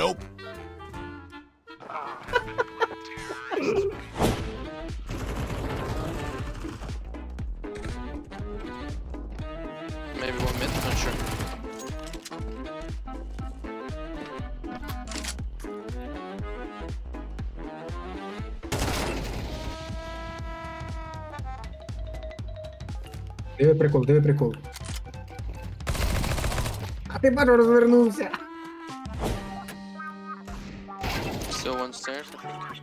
Nope. Maybe one mid, not sure. Диви прикол, диви прикол. А ти бачу розвернувся. Ich bin nicht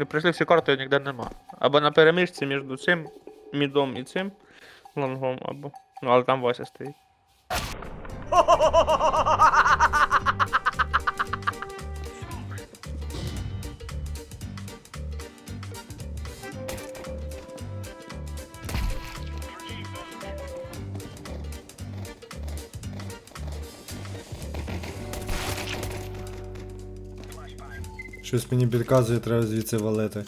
Не пройшли всі карти, ніде нема. Або на переміжці між цим мідом і цим лонгом, або. Ну, але там Вася стоїть. Щось мені підказує, треба звідси валити.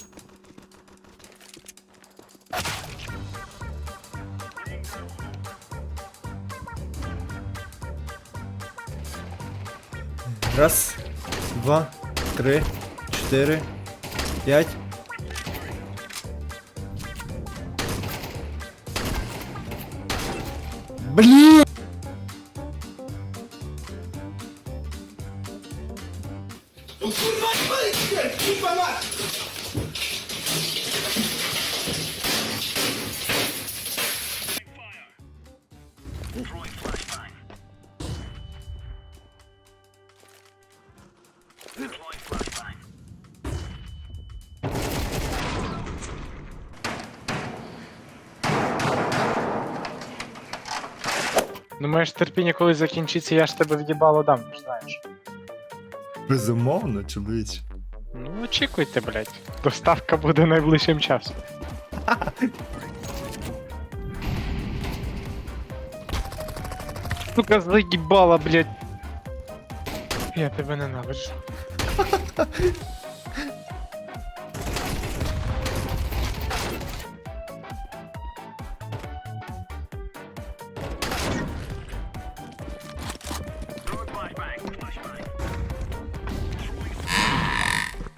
Раз, два, три, чотири, п'ять. Блін! Думаєш, терпіння колись закінчиться, я ж тебе в'їбало дам, ти ж знаєш. Безумовно, чоловіч. Ну, очікуйте, блядь. Доставка буде найближчим часом. Сука, заїбала, блядь. Я тебе ненавиджу.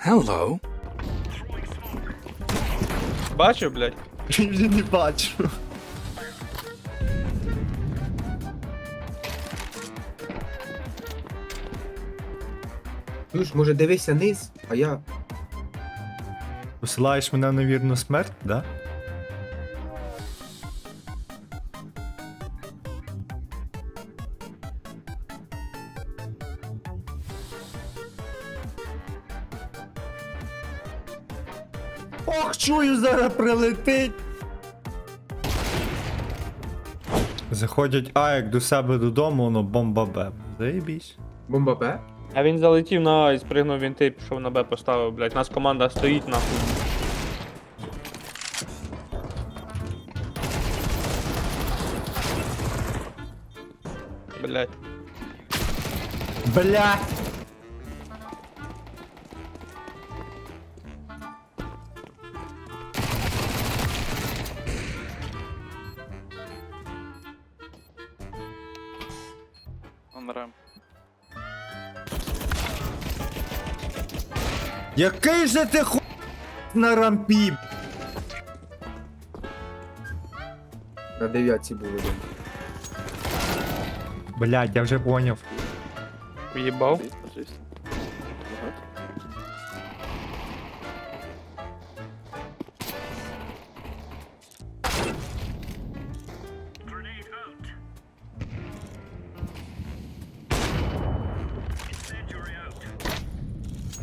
Hello. Бачив, блядь? Я не бачу. Слушай, може дивися низ, а я. Посилаєш мене на вірну смерть, да? Ох, чую, зараз прилетить. Заходять А, як до себе додому, воно бомба Б. Заєбісь. Бомба Б? А він залетів на А і спригнув він ти, пішов на Б поставив, блядь. Нас команда стоїть нахуй. Блядь. Бля! Який же ти ху... на рампі? На дев'ятці було. бомба. Блядь, я вже поняв. Уїбав.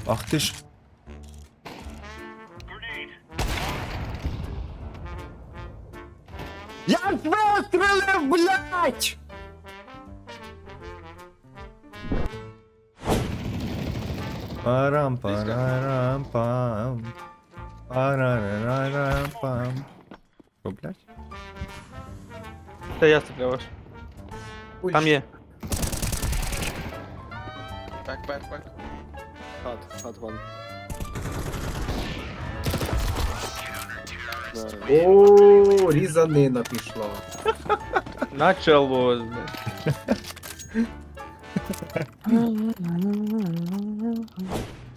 Ах ти ж. Вистрелив, блядь! Парам парарам пам. Парарарарам пам. Що, блядь? Та я стріляв. Ой, Там є. Back, back, back. Hot, hot one. О, різанина пішла. Блядь.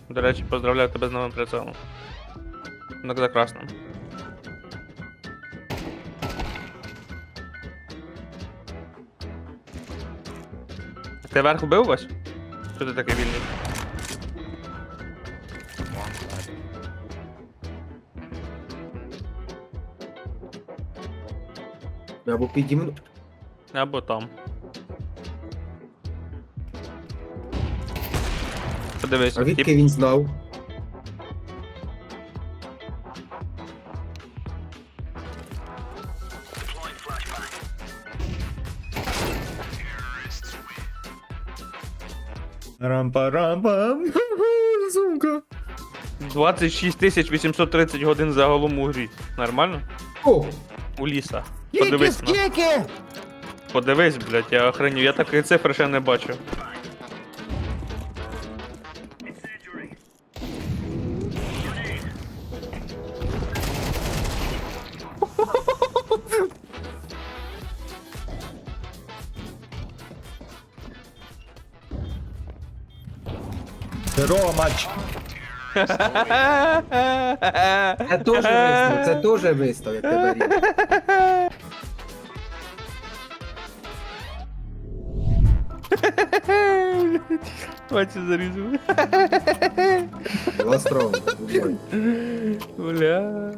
До речі, поздравляю тебе з новим прицелом. Так за красним. Ти верх вбив ось? Що ти такий вільний? Або підімну. Або там. Подивись, А тип- відки він знав? Рам-парам-пам. Сумка. 26 830 годин загалом у грі. Нормально? О, У ліса. Подивись на. Подивись, блядь, я охреню, я такої цифри ще не бачив. Здорово, матч. це теж вистав, це теж вистав, як тебе рівень. Бачу, зарізав. Ластрон. Бля.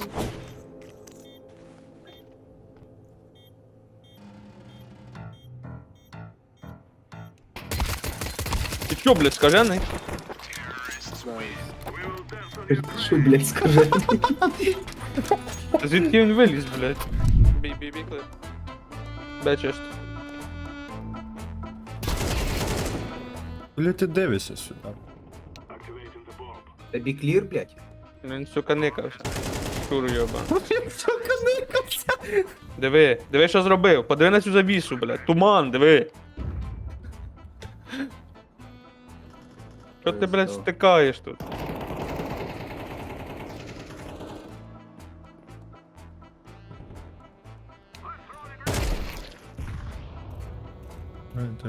Ти чо, блядь, скажений? Що, блядь, скажи? Звідки він виліз, блядь? Бій, бій, бій, клип. Бачиш. Бля, ти дивишся сюди. Тобі клір, блядь? Він, сука, никався. Шур йоба. Диви, диви, що зробив. Подиви на цю завісу, блядь. Туман, диви. Що ти, блядь, стикаєш тут? Діть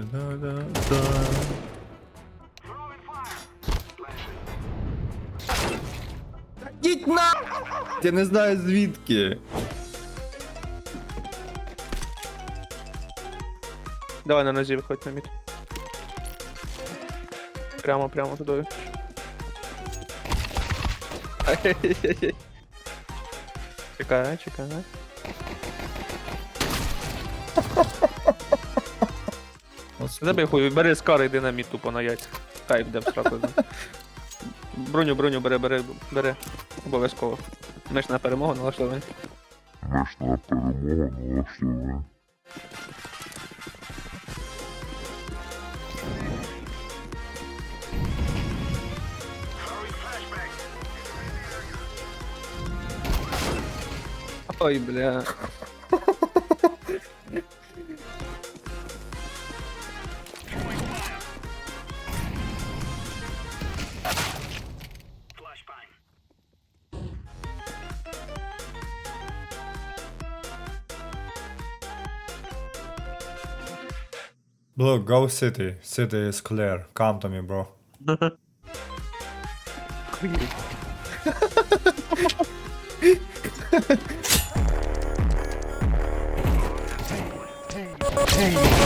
на! Я не знаю звідки. Давай на нозі виходь на мід. Прямо, прямо туди. Ай-яй-яй-яй. Чекай, чекай. Забий хуй, бери скар, йди на мід тупо на яйця. Хай йде в сраку. Броню, броню, бери, бери, бери. Обов'язково. Ми ж на перемогу налаштовані. Наш на перемогу налаштований. Ой, бля. Bro, go city. City is clear. Come to me, bro.